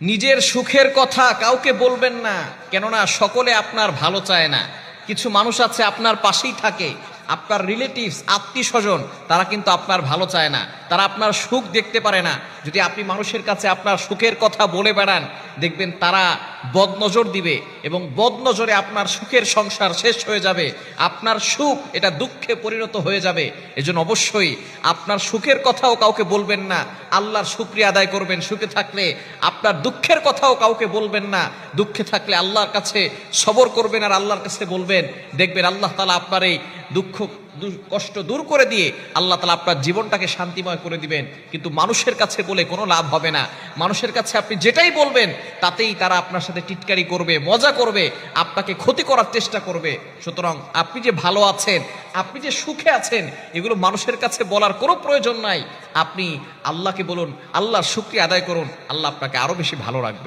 নিজের সুখের কথা কাউকে বলবেন না, কেননা সকলে আপনার ভালো চায় না। কিছু মানুষ আছে আপনার পাশেই থাকে আপনার রিলেটিভস আত্মীয় স্বজন তারা কিন্তু আপনার ভালো চায় না। তারা আপনার সুখ দেখতে পারে না। যদি আপনি মানুষের কাছে আপনার সুখের কথা বলে বেড়ান, দেখবেন তারা বদনজর দিবে এবং বদনজরে আপনার সুখের সংসার শেষ হয়ে যাবে। আপনার সুখ, এটা দুঃখে পরিণত হয়ে যাবে। এজন্য অবশ্যই আপনার সুখের কথাও কাউকে বলবেন না। আল্লাহর শুক্রিয়া আদায় করবেন সুখে থাকলে। আপনার দুঃখের কথাও কাউকে বলবেন না। দুঃখে থাকলে আল্লাহর কাছে সবর করবেন আর আল্লাহর কাছে বলবেন, দেখবেন আল্লাহ তালা আপনার এই দুঃখ কষ্ট দূর করে দিয়ে আল্লাহ তালা আপনার জীবনটাকে শান্তিময় করে দিবেন। কিন্তু মানুষের কাছে বলে কোনো লাভ হবে না। মানুষের কাছে আপনি যেটাই বলবেন, তাতেই তারা আপনার সাথে টিটকারি করবে, মজা করবে, আপনাকে ক্ষতি করার চেষ্টা করবে। সুতরাং আপনি যে ভালো আছেন, আপনি যে সুখে আছেন, এগুলো মানুষের কাছে বলার কোনো প্রয়োজন নাই। আপনি আল্লাহকে বলুন, আল্লাহর শুক্রিয়া আদায় করুন, আল্লাহ আপনাকে আরও বেশি ভালো রাখবে।